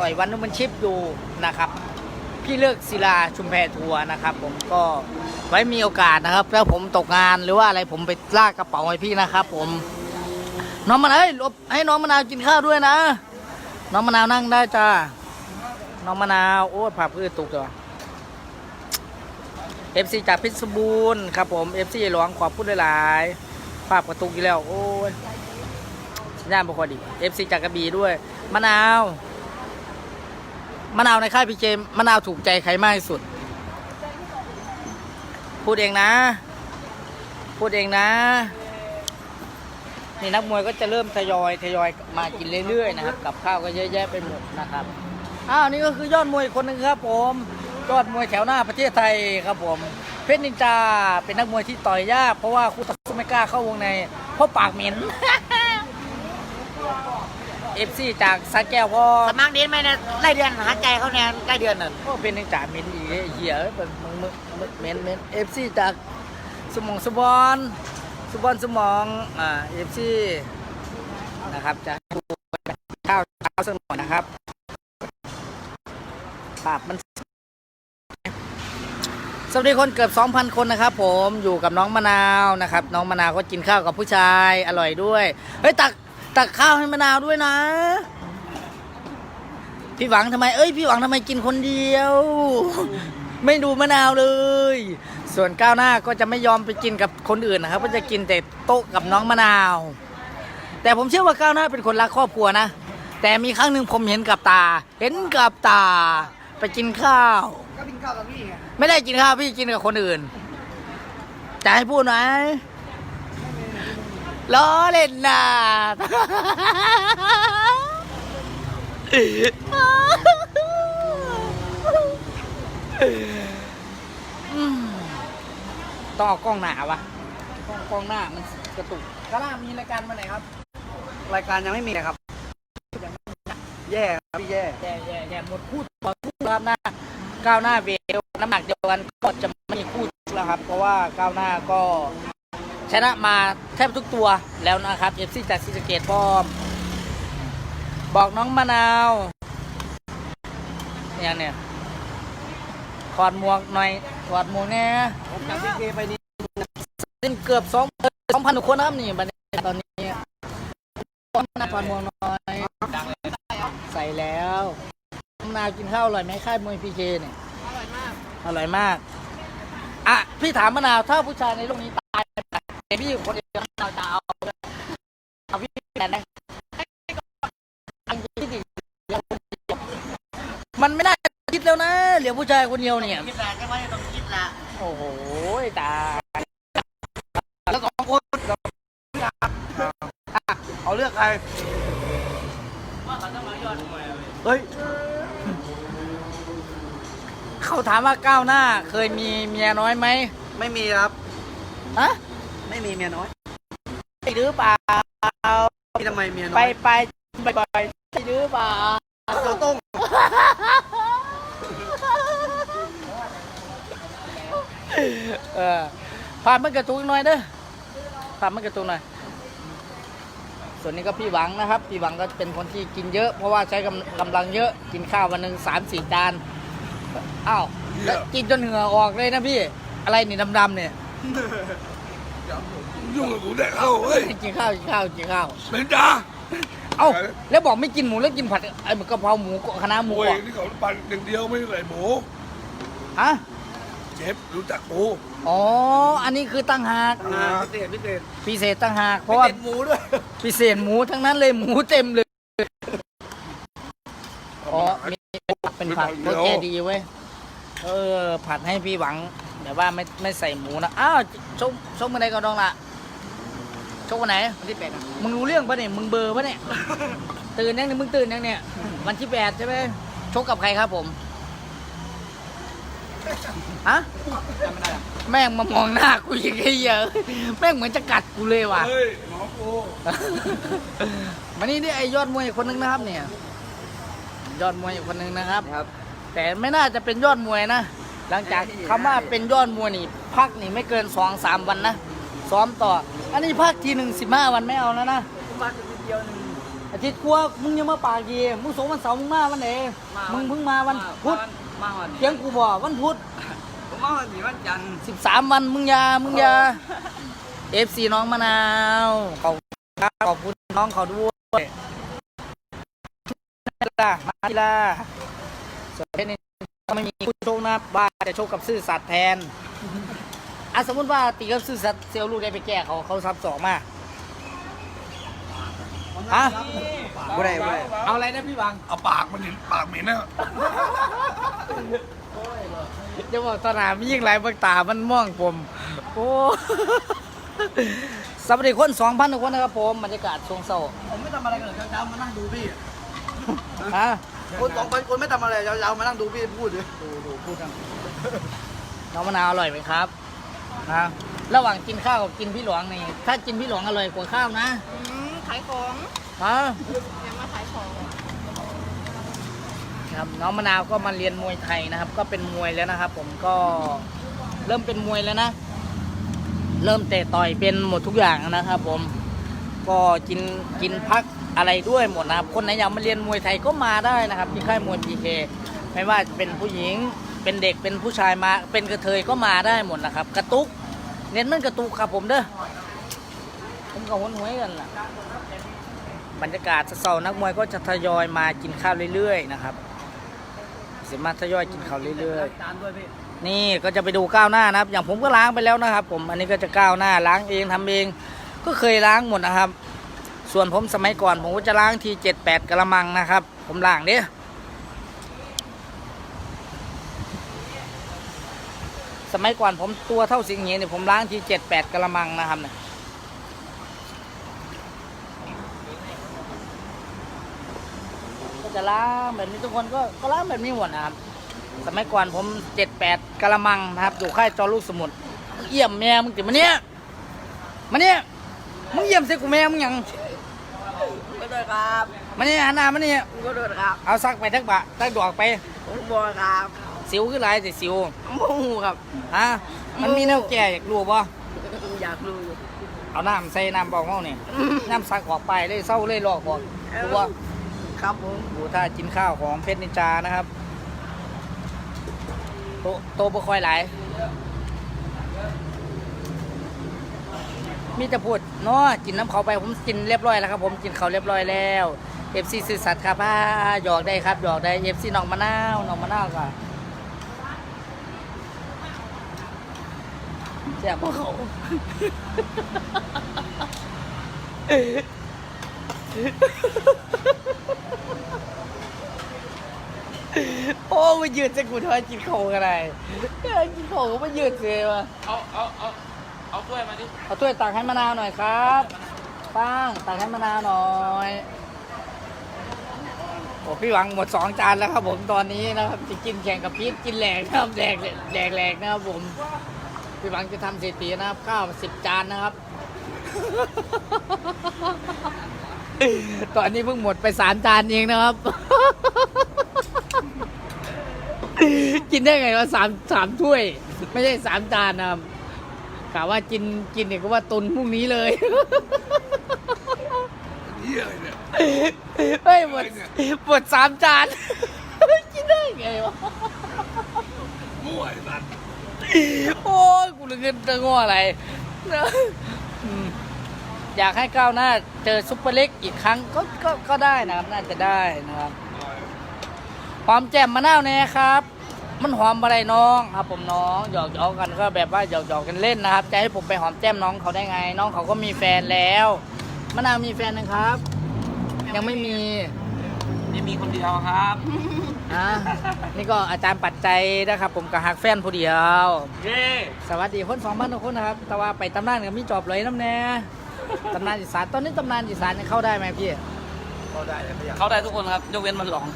ต่อยวันนู้นมันชิปอยู่นะครับ พี่เลือกศิลาชุมแพทัวร์นะครับ ผมก็ไว้มีโอกาสนะครับแล้วผมตกงานหรือว่าอะไรผมไปลากกระเป๋าให้พี่นะครับ ผม น้องมะนาวลบให้น้องมะนาวกินข้าวด้วยนะ น้องมะนาวนั่งได้จ้าน้องมะนาวโอ้ยผับพืชตุกจ้ะเอฟซีจากพชรบูรณ์ครับผมเอฟซีหลวงขอบพูดหลายๆภาพกระตุกอยู่แล้ว โอ้ยสัญญาณบ่ค่อยดีเอฟซีจากกระบี่ด้วย มะนาว มะนาวในค่ายพีเจมะนาวถูกใจใครมากที่สุด พูดเองนะ พูดเองนะ นี่นักมวยก็จะเริ่มทยอยทยอยมากินเรื่อยๆนะครับ กับข้าวก็เยอะแยะไปหมดนะครับ อ้าวนี่ก็คือยอดมวยคนหนึ่งครับผมยอดมวยแถวหน้าประเทศไทยครับผม เพชรนินจาเป็นนักมวยที่ต่อยยากเพราะว่าคู่ต่อสู้ไม่กล้าเข้าวงในเพราะปากเหม็น เอฟซีจากสระแก้วพ่อสมัครเดือนไหมเนี่ยไล่เดือนหาใจเขาเนี่ยใกล้เดือนน่ะก็เป็นนินจาเหม็นอีกเหี้ยเอ้ยเป็นมึงมึงมึงเหม็นเหม็นเอฟซีจากสมองสบอนสบอนสมองอ่าเอฟซีนะครับจะดูข้าวเช้าสักหน่อยนะครับภาพมันสวัสดีคนเกือบ 2,000 คนนะครับผมอยู่กับน้องมะนาวนะครับ น้องมะนาวก็กินข้าวกับผู้ชายอร่อยด้วย เฮ้ย ตัก ตักข้าวให้มะนาวด้วยนะ พี่หวังทำไม เอ้ย พี่หวังทำไมกินคนเดียว ไม่ดูมะนาวเลย ส่วนก้าวหน้าก็จะไม่ยอมไปกินกับคนอื่นนะครับ ก็จะกินแต่โต๊ะกับน้องมะนาว แต่ผมเชื่อว่าก้าวหน้าเป็นคนรักครอบครัวนะ แต่มีครั้งหนึ่งผมเห็นกับตา เห็นกับตา ไปกินข้าว ก็กินข้าวกับพี่ไง ไม่ได้กินข้าวพี่กินกับคนอื่น จะให้พูดไหม ล้อเล่นนะต้องเอากล้องหนาวะกล้องกล้องหน้ามันกระตุกกระล่ามีรายการมาไหนครับ รายการยังไม่มีครับ แย่ครับพี่แย่แย่แย่แย่หมดคู่ต่อคู่แล้วครับหน้า ก้าวหน้าเวลน้ำหนักเดียวกันก็จะไม่มีคู่แล้วครับ เพราะว่าก้าวหน้าก็ ชนะมาแทบทุกตัวแล้วนะครับเอฟซีจากซีสะเกตพร้อม บอกน้องมะนาวเนี่ยเนี่ยถอดหมวกหน่อยถอดหมวกเนี่ยผมกับพี่เกไปนี่เล่นเกือบสองสองพันคนนะครับนี่บัดนี้ตอนนี้น้องมะนาวถอดหมวกหน่อยใส่แล้วน้องมะนาวกินข้าวอร่อยไหมค่ายมวยพีเคเนี่ยอร่อยมากอร่อยมากอะพี่ถามมะนาวถ้าผู้ชายในโลกนี้ตายไป พี่คนเดียวมะนาวจะเอาเอาพี่แต่นะมันไม่ได้คิดแล้วนะเหลือผู้ชายคนเดียวเนี่ยคิดละใช่ไหมต้องคิดละโอ้โหตายแล้วสองคนเอาเลือกใครเฮ้ยเขาถามว่าก้าวหน้า เคยมีเมียน้อยไหมไม่มีครับฮะ ไม่มีเมียน้อยใช่หรือเปล่าพี่ทำไมเมียน้ไปอยไปบ่อยๆใช่หรือเปล่าเราต้องเออพามันกระตุกหน่อยเด้อพามันกระตุกหน่อย ส่วนนี้ก็พี่หวังนะครับ พี่หวังก็เป็นคนที่กินเยอะ เพราะว่าใช้กำกำลังเยอะ กินข้าววันหนึ่งสามสี่จาน อ้าวแล้วกินจนเหงื่อออกเลยนะพี่ อะไรนี่ดำๆเนี่ย ยุ่งกับกูแดกเข้าเฮ้ยกินข้าวกินข้าวกินข้าว เป็นจ้าเอ้าแล้วบอกไม่กินหมูแล้วกินผัดไอ้หมูกะเพราหมูคณะหมูโอ้ยกรอบนี่เขาปั่นอย่างเดียวไม่ใส่หมูฮะเชฟรู้จักกูอ๋ออันนี้คือตั้งหากงานพิเศษพิเศษพิเศษตั้งหากเพราะว่าพิศษหมูด้วยพิเศษหมูทั้งนั้นเลยหมูเต็มเลยอ๋อมีผักเป็นผักโอเคดีเว้ยเออผัดให้พี่หวัง แต่ว่าไม่ไม่ใส่หมูนะ อ้าวชกชกมื่อไหก็ดองละชกวันไหน วันที่แปดนะมึงรู้เรื่องปะเนี่ยมึงเบอร์ปะเนี่ย ตื่นยังเนี่ยมึงตื่นยังเนี่ย วันที่แปดใช่ไหมชกกับใครครับผมฮะจำไม่ได้อะแม่งมามองหน้ากูอย่างเงี้ยอะแม่งเหมือนจะกัดกูเลยว่ะเฮ้ยหมอกูมานี่นี่ไอยอดมวยอีกคนนึงนะครับเนี่ย ยอดมวยอีกคนนึงนะครับครับ แต่ไม่น่าจะเป็นยอดมวยนะ หลังจากคำว่าเป็นยอดมวยนี่พักนี่ไม่เกินสองสามวันนะซ้อมต่อ อันนี้พักทีหนึ่งสิบห้าวันไม่เอาแล้วนะมาถึงเดียวหนึ่งอาทิตย์กลัวมึงยังมาปากดีมึงสงวันเสาร์มึงมาวันไหนมึงเพิ่งมาวันพุธมาวันเสียงกูบอกวันพุธผมมาวันนี้วันจันทร์สิบสามวันมึงอยามึงอยาเอฟซีน้องมะนาวขอบคุณครับขอบคุณน้องเขาด้วยลามาทีลาส่วนเพชรนี่ ก็ไม่มีผู้โชคนะครับว่าจะโชคกับซื่อสัตย์แทนอะสมมติว่าตีกับซื่อสัตย์เซลล์ลูกได้ไปแก้เขาเขาซับสองมาอะบ่ได้บ่ได้เอาอะไรนะพี่บังเอาปากมันเห็นปากเหม็นนะจะบอกตอนหนามียิ่งไรเบางตา มันม่วงผม โอ้สวัสดีคนสองพันคนนะครับผมบรรยากาศช่วงเศร้าผมไม่ทำอะไรกันเลยเช้าๆมานั่งดูพี่ฮะ คนสองพันคนไม่ทำอะไรเช้าๆมานั่งดูพี่พูดเลยดูดูพูดกันน้องมะนาวอร่อยไหมครับฮะระหว่างกินข้าวกับกินพี่หลวงนี่ถ้ากินพี่หลวงอร่อยกว่าข้าวนะอืมขายของฮะยังมาขายของครับน้องมะนาวก็มาเรียนมวยไทยนะครับ ก็เป็นมวยแล้วนะครับ ผมก็เริ่มเป็นมวยแล้วนะ เริ่มเตะต่อยเป็นหมดทุกอย่างนะครับ ผมก็กินกินพัก อะไรด้วยหมดนะครับ คนไหนอยากมาเรียนมวยไทยก็มาได้นะครับ ที่ค่ายมวยพีเคไม่ว่าจะเป็นผู้หญิงเป็นเด็กเป็นผู้ชายมา เป็นกระเทยก็มาได้หมดนะครับ กระตุก เน้นมันกระตุกครับผมเด้อผมกับหนหวยกันล่ะบรรยากาศเศร้านักมวยก็จะทยอยมากินข้าวเรื่อยๆนะครับเสียมาทยอยกินข้าวเรื่อยๆจานด้วยพี่นี่ก็จะไปดูก้าวหน้านะครับ อย่างผมก็ล้างไปแล้วนะครับ ผมอันนี้ก็จะก้าวหน้าล้างเองทำเอง ก็เคยล้างหมดนะครับ ส่วนผมสมัยก่อน ผมก็จะล้างทีเจ็ดแปดกระมังนะครับ ผมล้างเด้สมัยก่อนผมตัวเท่าสิงห์เหียเนี่ยผมล้างทีเจ็ดแปดกระมังนะครับเนี่ยก็จะล้างแบบนี้ทุกคนก็ก็ล้างแบบนี้หมดนะครับ สมัยก่อนผมเจ็ดแปดกะละมังนะครับ อยู่ค่ายจอลูกสมุนเยี่ยมแม่มึงติมาเนี่ยมาเนี่ยมึงเยี่ยมเสกูแม่มึงยัง ด้วยครับมาเนี่ยหันหน้ามาเนี่ยก็ด้วยครับเอาซักไปทักบะทักดอกไป ผมบอกครับสิวคือหลายแต่สิวโมโหครับ ฮะมันมีแนวแก่อยากรู้ป่ะอยากรู้อยู่เอาน้ำใส่น้ำบอกห้องนี่น้ำซักออกไปเลยเศร้าเลยลอกบอกรู้ป่ะครับผมดูท่ากินข้าวของเพชรนินจานะครับ โตโตบ่ค่อยหลาย มีแต่พูดเนาะกินน้ำเขาไปผมกินเรียบร้อยแล้วครับผมกินเขาเรียบร้อยแล้วเอฟซีซื่อสัตย์ครับอ่าหยอกได้ครับหยอกได้เอฟซีน้องมะนาวน้องมะนาวก็แซ่บพวกเขาโอ้มายืดจะกูทอยกินเขากันไรกินเขาก็มายืดเลยวะเอาเอาเอา เอาถ้วยมาดิเอาถ้วยตักให้มะนาวหน่อยครับป้างตักให้มะนาวหน่อยโอ้พี่หวังหมดสองจานแล้วครับผมตอนนี้นะครับจะกินแข่งกับพีทกินแหลกนะครับแหลกแหลกแหลกนะครับผมพี่หวังจะทำสถิตินะครับข้าวสิบจานนะครับ ตอนนี้เพิ่งหมดไปสามจานเองนะครับ กินได้ไงว่าสามสามถ้วย ไม่ใช่สามจานนะครับ กะว่ากินกินเนี่ยก็ว่าตุนพรุ่งนี้เลยเหี้ยอะไรเนี่ยเฮ้ยหมดหมดสามจาน กินได้ไงวะ มั่วไอ้สัตว์โอ้ยกูเลยเงินจะง้ออะไรอืมอยากให้ก้าวหน้าเจอซุปเปอร์เล็กอีกครั้งก็ก็ก็ได้นะครับ น่าจะได้นะครับ หอมแจ่มมะนาวแน่ครับ มันหอมอะไรน้องครับ ผมน้องหยอกหยอกกันก็แบบว่าหยอกหยอกกันเล่นนะครับจะให้ผมไปหอมแก้มน้องเขาได้ไง น้องเขาก็มีแฟนแล้วมะนาวมีแฟนนะครับ ยังไม่มีนี่มีคนเดียวครับอะนี่ก็อาจารย์ปัจจัยนะครับ ผมกับหักแฟนผู้เดียว เย้สวัสดีคนสองบ้านทุกคนนะครับ แต่ว่าไปตำนานกับมีจอบเลยน้ำแน่ตำนานอีสานตอนนี้ตำนานอีสานยังเข้าได้ไหมพี่ก็ได้เลยอยากเขาได้ทุกคนครับ ยกเว้นมันหลอง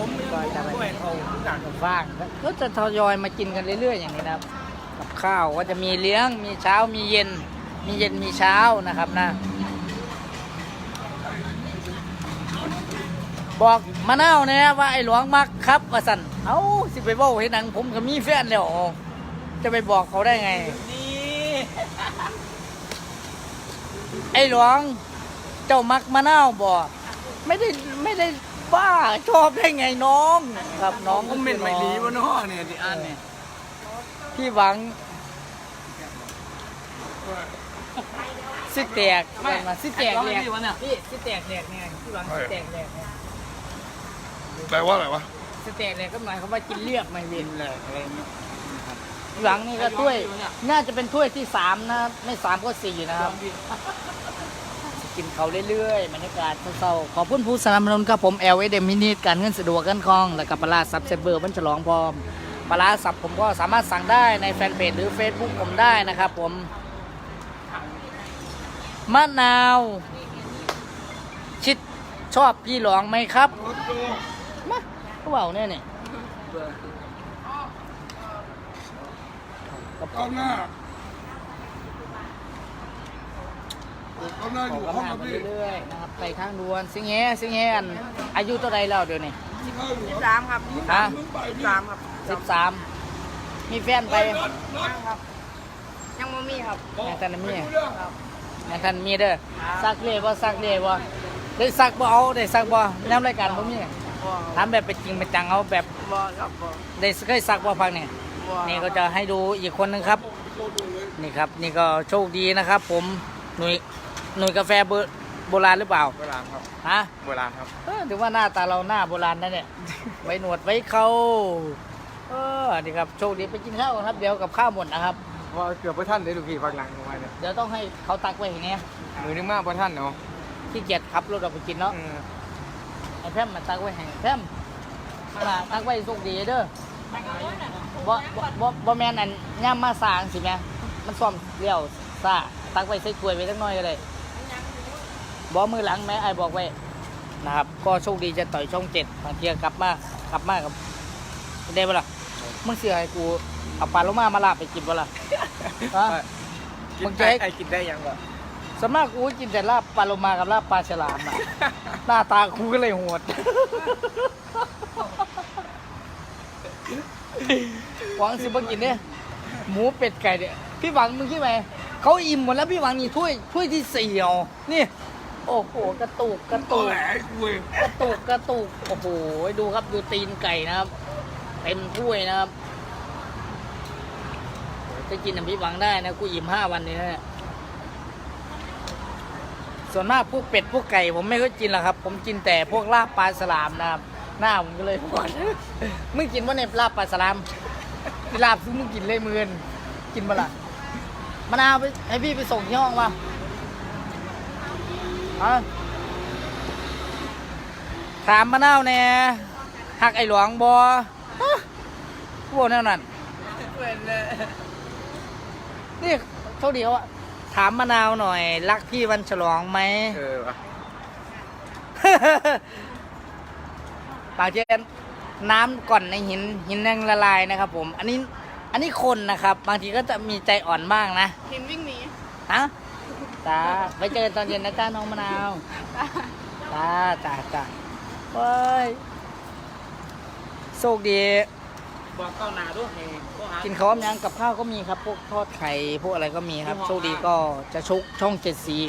ผมยังด้วยเขาจากว่างก็จะทยอยมากินกันเรื่อยๆอย่างนี้นะครับ กับข้าวก็จะมีเลี้ยงมีเช้ามีเย็น มีเย็นมีเช้านะครับนะ บอกมะนาวเนี่ยว่าไอ้หลวงมักครับว่าสันเอ้าสิไปบอกให้หนัง ผมก็มีแฟนแล้วจะไปบอกเขาได้ไงนี่ไอ้หลวง เจ้ามักมะนาวบ่ไม่ได้ไม่ได้ บ้าชอบได้ไงน้องครับน้องผมเป็นไม่ดีวะเนาะเนี่ยที่อันเนี่ยพี่หวังสิแตกไม่มาสิแตกร้องแหลให้กพี่วะเนี่ยพี่สิแตกแหลกไงพี่หวังสิแตกแหลกไงแปลว่าอะไรวะสิแตกแหลกก็หมายความว่ากินเลือกไม่เวียนแหลกอะไรเงี้ยพี่หวังนี่ก็ถ้วย น่าจะเป็นถ้วยที่สามนะ ไม่สามก็สี่นะครับ กินเขาเรื่อยๆบรรยากาศเศร้าๆขอบคุณผู้สนับสนุนครับผมเอลเอเดมินิการเงินสะดวกกันคล่อง แล้วก็ปลาร้าซับเซเบอร์มันฉลองพร้อมปลาร้าสับผมก็สามารถสั่งได้ในแฟนเพจหรือ Facebook ผมได้นะครับผมมะนาว ชิดชอบพี่หลองไหมครับมาก็เบาเนี่ยนี่ก้าหน้า ก้าวหน้าอยู่ห้องครับพี่เรื่อยๆนะครับไปข้างดวนสิงแฮสิงแฮอันอายุเท่าไรแล้วเดี๋ยวนี้ข้าวอยู่สามครับฮะมึงไปพี่สามครับสิบสามมีแฟนไปยังไม่มีครับแม่ท่านมีแม่ท่านมีเด้อซักเล่บ่ซักเล่บ่ได้ซักบ่เอาได้ซักบ่แนวรายการบ่มีบ่ถามแบบเป็นจริงเป็นจังเอาแบบบ่ครับบ่ได้เคยซักบ่พักนี่บ่นี่ก็จะให้ดูอีกคนนึงครับ นี่ครับ นี่ก็โชคดีนะครับ ผมหน่วย หน่วยกาแฟเบอร์โบราณหรือเปล่า โบราณครับฮะโบราณครับ เออถือว่าหน้าตาเราหน้าโบราณนะเนี่ย ไว้หนวดไว้เขาเออนี่ครับ โชคดีไปกินข้าวกันครับ เดี๋ยวกับข้าวหมดนะครับว่าเกือบพระท่านได้ดูพี่พักหลังลงมาเนี่ยเดี๋ยวต้องให้เขาตักไว้อย่างเงี้ยมือนึงมากพระท่านเนาะขี้เกียจขับรถออกไปกินเนาะเออไอ้แพมมาตักไว้ให้แพมมาล่ะตักไว้โชคดีเด้อบ่บ่บ่บ่แม่นอันย่ำมาสร้างสิแม่มันซ่อมเลี้ยวซ่าตักไว้ใส่ถ้วยไว้สักหน่อยก็ได้ บ่มือหลังแม่ไอ้ายบอกไว้นะครับ ก็โชคดีจะต่อยช่องเจ็ดบางทีก็กลับมากลับมากับได้ปะล่ะมึงเสียให้กูเอาปลาโลมามาลาบไปกินปะล่ะฮะกิมึนงจะได้ให้ ไอ้กินได้ยังบ่ส่วนมากกูกินแต่ลาบปลาโลมากับลาบปลาฉลามอะ หน้าตากูก็เลยโหด หวังสิบ่กินเนี่ยหมูเป็ดไก่เนี่ยพี่หวังมึงคิดไหมเขาอิ่มหมดแล้วพี่หวังนี่ถ้วยถ้วยที่สี่เอานี่ โอ้โห กระตุกกระตุกกระตุกกระตุกโอ้โห ดูครับดูตีนไก่นะครับ เต็มถ้วยนะครับจะกินน้ำพริกหวังได้นะกูอิ่มห้าวันนี้นะส่วนมากพวกเป็ดพวกไก่ผมไม่ค่อยกินหรอกครับ ผมกินแต่พวกลาบปลาสลามนะครับ หน้าผมก็เลยหวานมึงกินว่าในยลาบปลาสลามลาบซึ่งมึงกินเลยมือนกินมาละมะนาวไปให้พี่ไปส่งที่ห้องมา อะถามมะนาวแน่หักไอ้หลวงบอพวกแนวนั้นเป็นเลยนี่โชคดีเขาอะถามมะนาวหน่อย รักพี่วันฉลองไหมเออวะปากเจนน้ำก่อนในหินหินยังละลายนะครับผม อันนี้ อันนี้คนนะครับ บางทีก็จะมีใจอ่อนบ้างนะทีมวิ่งหนีฮะ จ้าไปเจอกันตอนเย็นนะจ้าน้องมะนาวจ้าจ้าจ้าเฮ้ยโชคดี บอกก้าวหน้าด้วยกินข้าวยังกับข้าวก็มีครับ พวกทอดไข่ พวกอะไรก็มีครับ โชคดีก็จะชกช่องเจ็ดสี